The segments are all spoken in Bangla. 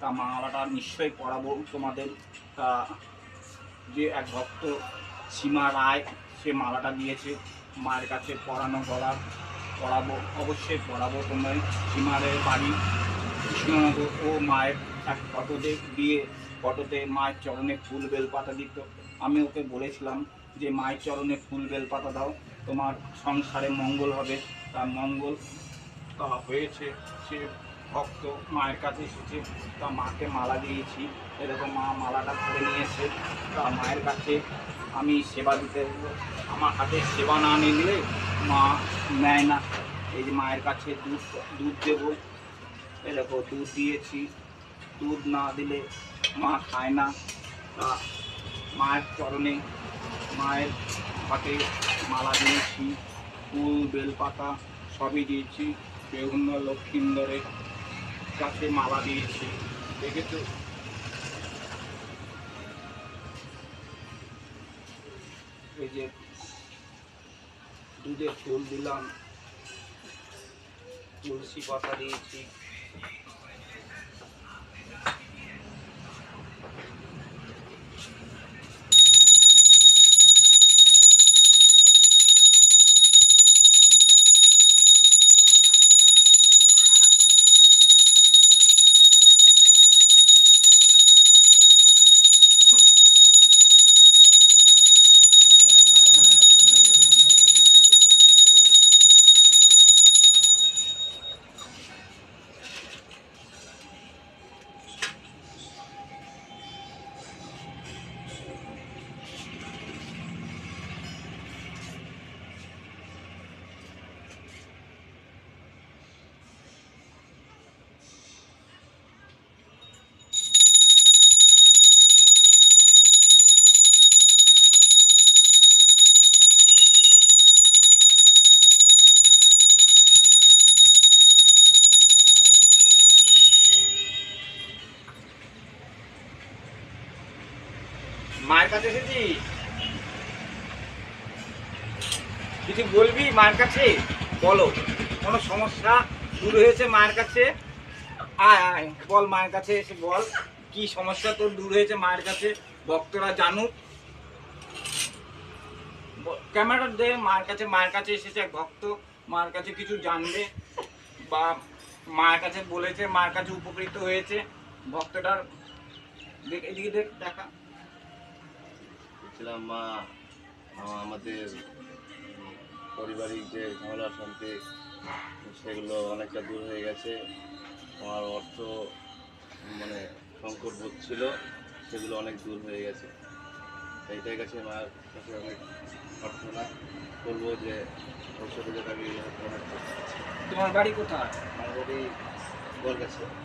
তা মালাটা নিশ্চয়ই পড়াবো তোমাদের। যে এক ভক্ত সীমা রায়, সে মালাটা দিয়েছে। মায়ের কাছে পড়ানো গলা পড়াবো, অবশ্যই পড়াবো তোমার সীমারের বাড়ি কৃষ্ণনগর ও মায়ের এক ফটোতে, দিয়ে ফটোতে মায়ের চরণে ফুল বেলপাতা দিত। আমি ওকে বলেছিলাম যে, মায়ের চরণে ফুল বেলপাতা দাও, তোমার সংসারে মঙ্গল হবে। তার মঙ্গল হয়েছে। সে ভক্ত মায়ের কাছে এসেছে, তা মাকে মালা দিয়েছি, এরকম মা মালাটা করে নিয়েছে, তা মায়ের কাছে আমি সেবা দিতে আমার হাতে সেবা না নিলে মা নেয় না। এই যে মায়ের কাছে দুধ দুধ দেবো দেখো দুধ দিয়েছি, দুধ না দিলে মা খায় না। তা মায়ের চরণে, মায়ের হাতে মালা দিয়েছি, ফুল, বেলপাতা সবই দিয়েছি বিভিন্ন লক্ষ্মীন্দরের কাছে মালা দিয়েছি। দেখেছ? এই যে দুধের ফুল দিলাম। তুলসী পাতা দিয়েছি। মায়ের কাছে এসেছিস কিছু বলবি মায়ের কাছে? বলো। কোনো সমস্যা? দূর হয়েছে মায়ের কাছে? আয় আয়, বল মায়ের কাছে এসে বল। কি সমস্যা তোর? দূর হয়েছে মায়ের কাছে। ভক্তরা জানুক। ক্যামেরা দে, মায়ের কাছে মায়ের কাছে এসেছে এক ভক্ত। মায়ের কাছে কিছু জানবে বা মায়ের কাছে বলেছে, মায়ের কাছে উপকৃত হয়েছে। ভক্তটার দেখ, এদিকে দেখ, দেখা। বলছিলাম মা আমাদের পারিবারিক যে ঝামেলা শান্তি সেগুলো অনেকটা দূর হয়ে গেছে। আমার অর্থ মানে সংকট বোধ ছিল সেগুলো অনেক দূর হয়ে গেছে। এইটাই কাছে মার কাছে অনেক প্রার্থনা করব যে ভবিষ্যতে যাতে আমি তোমার বাড়ি কোথায়? আমার বাড়ি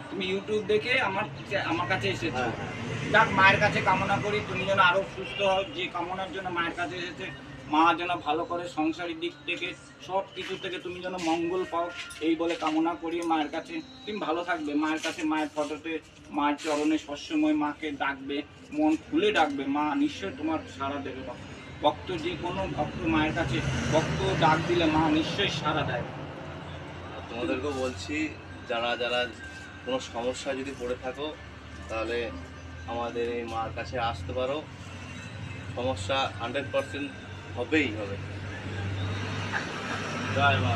তুমি ইউটিউব দেখে আমার আমার কাছে এসেছ। হ্যাঁ হ্যাঁ। যাক মায়ের কাছে কামনা করি তুমি যেন আরও সুস্থ হও যে কামনার জন্য মায়ের কাছে এসেছে। মা যেন ভালো করে সংসারের দিক থেকে সব কিছু থেকে তুমি যেন মঙ্গল পাও এই বলে কামনা করি মায়ের কাছে। তুমি ভালো থাকবে মায়ের কাছে মায়ের ফটোতে মায়ের চরণে সবসময় মাকে ডাকবে মন খুলে ডাকবে মা নিশ্চয়ই তোমার সাড়া দেবে। ভক্ত। যে কোনো ভক্ত মায়ের কাছে ভক্ত ডাক দিলে মা নিশ্চয়ই সাড়া দেয়। আর তোমাদেরকেও বলছি যারা যারা কোনো সমস্যা যদি পড়ে থাকো, তাহলে আমাদের এই মার কাছে আসতে পারো। সমস্যা হান্ড্রেড পারসেন্ট হবেই হবে। জয় মা।